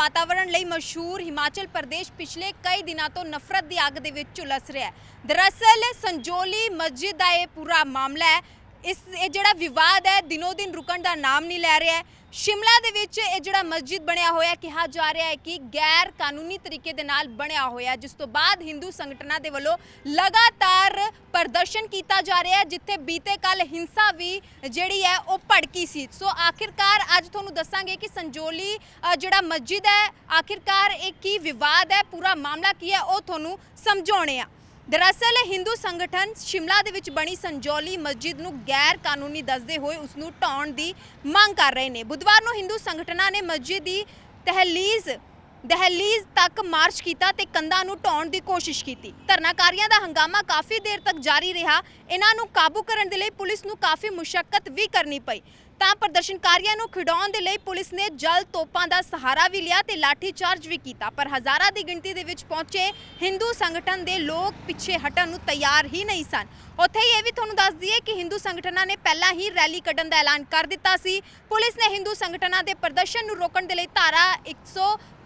ਵਾਤਾਵਰਣ ਲਈ ਮਸ਼ਹੂਰ ਹਿਮਾਚਲ ਪ੍ਰਦੇਸ਼ ਪਿਛਲੇ ਕਈ ਦਿਨਾਂ ਤੋਂ ਨਫ਼ਰਤ ਦੀ ਅੱਗ ਦੇ ਵਿੱਚ ਝੁਲਸ ਰਿਹਾ ਹੈ। ਦਰਅਸਲ ਸੰਜੋਲੀ ਮਸਜਿਦ ਦਾ ਇਹ ਪੂਰਾ ਮਾਮਲਾ ਹੈ ਇਸ ਇਹ ਜਿਹੜਾ ਵਿਵਾਦ ਹੈ, ਦਿਨੋ ਦਿਨ ਰੁਕਣ ਦਾ ਨਾਮ ਨਹੀਂ ਲੈ ਰਿਹਾ ਹੈ। ਸ਼ਿਮਲਾ ਦੇ ਵਿੱਚ ਇਹ ਜਿਹੜਾ ਮਸਜਿਦ ਬਣਿਆ ਹੋਇਆ, ਕਿਹਾ ਜਾ ਰਿਹਾ ਹੈ ਕਿ ਗੈਰ ਕਾਨੂੰਨੀ ਤਰੀਕੇ ਦੇ ਨਾਲ ਬਣਿਆ ਹੋਇਆ, ਜਿਸ ਤੋਂ ਬਾਅਦ ਹਿੰਦੂ ਸੰਗਠਨਾਂ ਦੇ ਵੱਲੋਂ ਲਗਾਤਾਰ ਪ੍ਰਦਰਸ਼ਨ ਕੀਤਾ ਜਾ ਰਿਹਾ ਹੈ, ਜਿੱਥੇ ਬੀਤੇ ਕੱਲ ਹਿੰਸਾ ਵੀ ਜਿਹੜੀ ਹੈ, ਉਹ ਭੜਕੀ ਸੀ। ਸੋ ਆਖਿਰਕਾਰ ਅੱਜ ਤੁਹਾਨੂੰ ਦੱਸਾਂਗੇ ਕਿ ਸੰਜੋਲੀ ਜਿਹੜਾ ਮਸਜਿਦ ਹੈ, ਆਖਿਰਕਾਰ ਇਹ ਕੀ ਵਿਵਾਦ ਹੈ, ਪੂਰਾ ਮਾਮਲਾ ਕੀ ਹੈ, ਉਹ ਤੁਹਾਨੂੰ ਸਮਝਾਉਣੇ ਆ। ਦਰਅਸਲ ਹਿੰਦੂ ਸੰਗਠਨ ਸ਼ਿਮਲਾ ਦੇ ਵਿੱਚ ਬਣੀ ਸੰਜੌਲੀ ਮਸਜਿਦ ਨੂੰ ਗੈਰ ਕਾਨੂੰਨੀ ਦੱਸਦੇ ਹੋਏ ਉਸ ਨੂੰ ਢਾਉਣ ਦੀ ਮੰਗ ਕਰ ਰਹੇ ਨੇ। ਬੁੱਧਵਾਰ ਨੂੰ ਹਿੰਦੂ ਸੰਗਠਨਾਂ ਨੇ ਮਸਜਿਦ ਦੀ ਤਹਿਲੀਜ਼ ਦਹਲੀਜ਼ ਤੱਕ ਮਾਰਚ ਕੀਤਾ ਤੇ ਕੰਧਾਂ ਨੂੰ ਢਾਉਣ ਦੀ ਕੋਸ਼ਿਸ਼ ਕੀਤੀ। ਧਰਨਾਕਾਰੀਆਂ ਦਾ ਹੰਗਾਮਾ ਕਾਫੀ ਦੇਰ ਤੱਕ ਜਾਰੀ ਰਿਹਾ। ਇਹਨਾਂ ਨੂੰ ਕਾਬੂ ਕਰਨ ਦੇ ਲਈ ਪੁਲਿਸ ਨੂੰ ਕਾਫੀ ਮੁਸ਼ਕਲ ਵੀ ਕਰਨੀ ਪਈ। ਤਾਂ ਪ੍ਰਦਰਸ਼ਨਕਾਰੀਆਂ ਨੂੰ ਖਿਡਾਉਣ ਦੇ ਲਈ ਪੁਲਿਸ ਨੇ ਜਲ ਤੋਪਾਂ ਦਾ ਸਹਾਰਾ ਵੀ ਲਿਆ ਤੇ ਲਾਠੀ ਚਾਰਜ ਵੀ ਕੀਤਾ। ਪਰ ਹਜ਼ਾਰਾਂ ਦੀ ਗਿਣਤੀ ਦੇ ਵਿੱਚ ਪਹੁੰਚੇ ਹਿੰਦੂ ਸੰਗਠਨ ਦੇ ਲੋਕ ਪਿੱਛੇ ਹਟਣ ਨੂੰ ਤਿਆਰ ਹੀ ਨਹੀਂ ਸਨ। ਉੱਥੇ ਹੀ ਇਹ ਵੀ ਤੁਹਾਨੂੰ ਦੱਸ ਦਈਏ ਕਿ ਹਿੰਦੂ ਸੰਗਠਨਾਂ ਨੇ ਪਹਿਲਾਂ ਹੀ ਰੈਲੀ ਕੱਢਣ ਦਾ ਐਲਾਨ ਕਰ ਦਿੱਤਾ ਸੀ। ਪੁਲਿਸ ਨੇ ਹਿੰਦੂ ਸੰਗਠਨਾਂ ਦੇ ਪ੍ਰਦਰਸ਼ਨ ਨੂੰ ਰੋਕਣ ਦੇ ਲਈ ਧਾਰਾ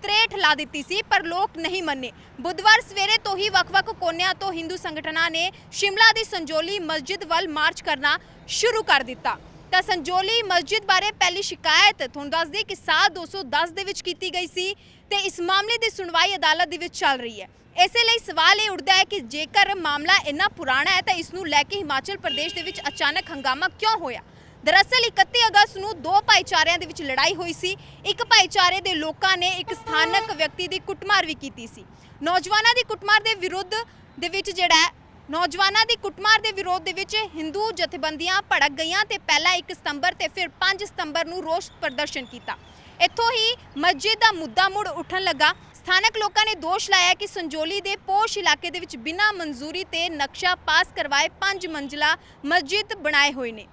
163 ਲਾ ਦਿੱਤੀ ਸੀ, ਪਰ ਲੋਕ ਨਹੀਂ ਮੰਨੇ। ਬੁੱਧਵਾਰ ਸਵੇਰੇ ਤੋਂ ਹੀ ਵੱਖ-ਵੱਖ ਕੋਨਿਆਂ ਤੋਂ ਹਿੰਦੂ ਸੰਗਠਨਾਂ ਨੇ ਸ਼ਿਮਲਾ ਦੀ ਸੰਜੋਲੀ ਮਸਜਿਦ ਵੱਲ ਮਾਰਚ ਕਰਨਾ ਸ਼ੁਰੂ ਕਰ ਦਿੱਤਾ। ਤਾਂ ਸੰਜੋਲੀ ਮਸਜਿਦ ਬਾਰੇ ਪਹਿਲੀ ਸ਼ਿਕਾਇਤ ਤੁਹਾਨੂੰ ਦੱਸ ਦਈਏ ਕਿ ਸਾਲ 210 ਦੇ ਵਿੱਚ ਕੀਤੀ ਗਈ ਸੀ ਤੇ ਇਸ ਮਾਮਲੇ ਦੀ ਸੁਣਵਾਈ ਅਦਾਲਤ ਦੇ ਵਿੱਚ ਚੱਲ ਰਹੀ ਹੈ। ਇਸੇ ਲਈ ਸਵਾਲ ਇਹ ਉੱਠਦਾ ਹੈ ਕਿ ਜੇਕਰ ਮਾਮਲਾ ਇੰਨਾ ਪੁਰਾਣਾ ਹੈ ਤਾਂ ਇਸ ਨੂੰ ਲੈ ਕੇ ਹਿਮਾਚਲ ਪ੍ਰਦੇਸ਼ ਦੇ ਵਿੱਚ ਅਚਾਨਕ ਹੰਗਾਮਾ ਕਿਉਂ ਹੋਇਆ? ਦਰਅਸਲ 31 ਅਗਸਤ ਨੂੰ ਦੋ ਭਾਈਚਾਰਿਆਂ ਦੇ ਵਿੱਚ ਲੜਾਈ ਹੋਈ ਸੀ। ਇੱਕ ਭਾਈਚਾਰੇ ਦੇ ਲੋਕਾਂ ਨੇ ਇੱਕ ਸਥਾਨਕ ਵਿਅਕਤੀ ਦੀ ਕੁੱਟਮਾਰ ਵੀ ਕੀਤੀ ਸੀ। ਨੌਜਵਾਨਾਂ ਦੀ ਕੁੱਟਮਾਰ ਦੇ ਵਿਰੁੱਧ ਦੇ ਵਿੱਚ ਜਿਹੜਾ ਨੌਜਵਾਨਾਂ ਦੀ ਕੁੱਟਮਾਰ ਦੇ ਵਿਰੋਧ ਦੇ ਵਿੱਚ ਹਿੰਦੂ ਜਥੇਬੰਦੀਆਂ ਭੜਕ ਗਈਆਂ ਤੇ ਪਹਿਲਾਂ 1 ਸਤੰਬਰ ਤੇ ਫਿਰ 5 ਸਤੰਬਰ ਨੂੰ ਰੋਸ ਪ੍ਰਦਰਸ਼ਨ ਕੀਤਾ। ਇੱਥੋਂ ਹੀ ਮਸਜਿਦ ਦਾ ਮੁੱਦਾ ਮੁੜ ਉੱਠਣ ਲੱਗਾ। ਸਥਾਨਕ ਲੋਕਾਂ ਨੇ ਦੋਸ਼ ਲਾਇਆ ਕਿ ਸੰਜੋਲੀ ਦੇ ਪੋਸ਼ ਇਲਾਕੇ ਦੇ ਵਿੱਚ ਬਿਨਾਂ ਮਨਜ਼ੂਰੀ ਤੇ ਨਕਸ਼ਾ ਪਾਸ ਕਰਵਾਏ 5 ਮੰਜ਼ਲਾ ਮਸਜਿਦ ਬਣਾਏ ਹੋਏ ਨੇ।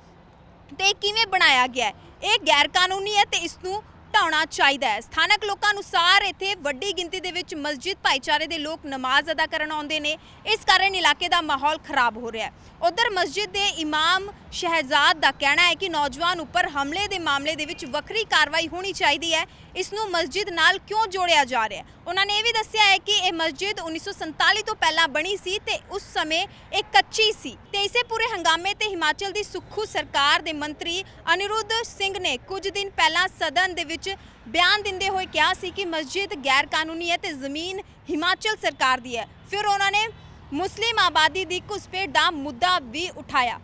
ਤੇ ਕਿਵੇਂ ਬਣਾਇਆ ਗਿਆ ਹੈ? ਇਹ ਗੈਰ ਕਾਨੂੰਨੀ ਹੈ ਤੇ ਇਸ ਨੂੰ ਢਾਉਣਾ ਚਾਹੀਦਾ ਹੈ। ਸਥਾਨਕ ਲੋਕਾਂ ਅਨੁਸਾਰ ਇੱਥੇ ਵੱਡੀ ਗਿਣਤੀ ਦੇ ਵਿੱਚ ਮਸਜਿਦ, ਭਾਈਚਾਰੇ ਦੇ ਲੋਕ ਨਮਾਜ਼ ਅਦਾ ਕਰਨ ਆਉਂਦੇ ਨੇ। ਇਸ ਕਾਰਨ ਇਲਾਕੇ ਦਾ ਮਾਹੌਲ ਖਰਾਬ ਹੋ ਰਿਹਾ ਹੈ। ਉਧਰ ਮਸਜਿਦ ਦੇ ਇਮਾਮ ਸ਼ਹਿਜ਼ਾਦ ਦਾ ਕਹਿਣਾ ਹੈ ਕਿ ਨੌਜਵਾਨ ਉੱਪਰ ਹਮਲੇ ਦੇ ਮਾਮਲੇ ਦੇ ਵਿੱਚ ਵੱਖਰੀ ਕਾਰਵਾਈ ਹੋਣੀ ਚਾਹੀਦੀ ਹੈ। ਇਸ ਨੂੰ ਮਸਜਿਦ ਨਾਲ ਕਿਉਂ ਜੋੜਿਆ ਜਾ ਰਿਹਾ ਹੈ? ਉਹਨਾਂ ਨੇ ਇਹ ਵੀ ਦੱਸਿਆ ਹੈ ਕਿ ਇਹ ਮਸਜਿਦ 1947 ਤੋਂ ਪਹਿਲਾਂ ਬਣੀ ਸੀ ਤੇ ਉਸ ਸਮੇਂ ਇਹ ਕੱਚੀ ਸੀ। ਤੇ ਇਸੇ ਪੂਰੇ ਹੰਗਾਮੇ ਤੇ ਹਿਮਾਚਲ ਦੀ ਸੁੱਖੂ ਸਰਕਾਰ ਦੇ ਮੰਤਰੀ ਅਨਿਰੁੱਧ ਸਿੰਘ ਨੇ ਕੁਝ ਦਿਨ ਪਹਿਲਾਂ ਸਦਨ ਦੇ ਵਿੱਚ ਵਿੱਚ ਬਿਆਨ ਦਿੰਦੇ ਹੋਏ ਕਿਹਾ ਸੀ ਕਿ ਮਸਜਿਦ ਗੈਰ ਕਾਨੂੰਨੀ ਹੈ ਤੇ ਜ਼ਮੀਨ ਹਿਮਾਚਲ ਸਰਕਾਰ ਦੀ ਹੈ। ਫਿਰ ਉਹਨਾਂ ਨੇ ਮੁਸਲਿਮ ਆਬਾਦੀ ਦੀ ਘੁਸਪੈਠ ਦਾ ਮੁੱਦਾ ਵੀ ਉਠਾਇਆ।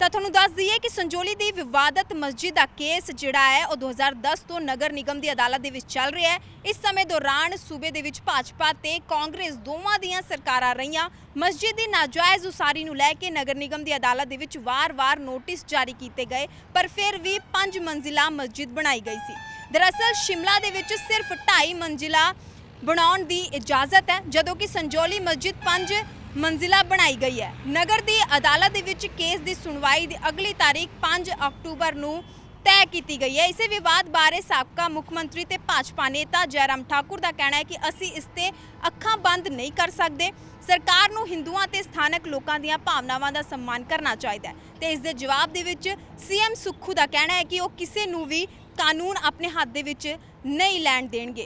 ਤਾਂ ਤੁਹਾਨੂੰ ਦੱਸ ਦਈਏ ਕਿ ਸੰਜੋਲੀ ਦੀ ਵਿਵਾਦਤ ਮਸਜਿਦ ਦਾ ਕੇਸ ਜਿਹੜਾ ਹੈ, ਉਹ 2010 ਤੋਂ ਨਗਰ ਨਿਗਮ ਦੀ ਅਦਾਲਤ ਦੇ ਵਿੱਚ ਚੱਲ ਰਿਹਾ ਹੈ। ਇਸ ਸਮੇਂ ਦੌਰਾਨ ਸੂਬੇ ਦੇ ਵਿੱਚ ਭਾਜਪਾ ਤੇ ਕਾਂਗਰਸ ਦੋਵਾਂ ਦੀਆਂ ਸਰਕਾਰਾਂ ਰਹੀਆਂ। ਮਸਜਿਦ ਦੀ ਨਾਜਾਇਜ਼ ਉਸਾਰੀ ਨੂੰ ਲੈ ਕੇ ਨਗਰ ਨਿਗਮ ਦੀ ਅਦਾਲਤ ਦੇ ਵਿੱਚ ਵਾਰ-ਵਾਰ ਨੋਟਿਸ ਜਾਰੀ ਕੀਤੇ ਗਏ, ਪਰ ਫਿਰ ਵੀ 5 ਮੰਜ਼ਿਲਾ ਮਸਜਿਦ ਬਣਾਈ ਗਈ ਸੀ। ਦਰਅਸਲ ਸ਼ਿਮਲਾ ਦੇ ਵਿੱਚ ਸਿਰਫ 2.5 ਮੰਜ਼ਿਲਾ ਬਣਾਉਣ ਦੀ ਇਜਾਜ਼ਤ ਹੈ। ਜਦੋਂ ਕਿ ਸੰਜੋਲੀ ਮਸਜਿਦ 5 ਮੰਜ਼ਿਲਾ ਬਣਾਈ ਗਈ ਹੈ। ਨਗਰ ਦੀ ਅਦਾਲਤ ਦੇ ਵਿੱਚ ਕੇਸ ਦੀ ਸੁਣਵਾਈ ਦੀ ਅਗਲੀ ਤਾਰੀਖ 5 ਅਕਤੂਬਰ ਨੂੰ ਤੈਅ ਕੀਤੀ ਗਈ ਹੈ। ਇਸੇ ਵਿਵਾਦ ਬਾਰੇ ਸਾਬਕਾ ਮੁੱਖ ਮੰਤਰੀ ਤੇ ਭਾਜਪਾ ਨੇਤਾ ਜੈਰਾਮ ਠਾਕੁਰ ਦਾ ਕਹਿਣਾ ਹੈ ਕਿ ਅਸੀਂ ਇਸ ਤੇ ਅੱਖਾਂ ਬੰਦ ਨਹੀਂ ਕਰ ਸਕਦੇ। ਸਰਕਾਰ ਨੂੰ ਹਿੰਦੂਆਂ ਤੇ ਸਥਾਨਕ ਲੋਕਾਂ ਦੀਆਂ ਭਾਵਨਾਵਾਂ ਦਾ ਸਨਮਾਨ ਕਰਨਾ ਚਾਹੀਦਾ ਹੈ ਤੇ ਇਸ ਦੇ ਜਵਾਬ ਦੇ ਵਿੱਚ ਸੀਐਮ ਸੁੱਖੂ ਦਾ ਕਹਿਣਾ ਹੈ ਕਿ ਉਹ ਕਿਸੇ ਨੂੰ ਵੀ ਕਾਨੂੰਨ ਆਪਣੇ ਹੱਥ ਦੇ ਵਿੱਚ ਨਹੀਂ ਲੈਣ ਦੇਣਗੇ।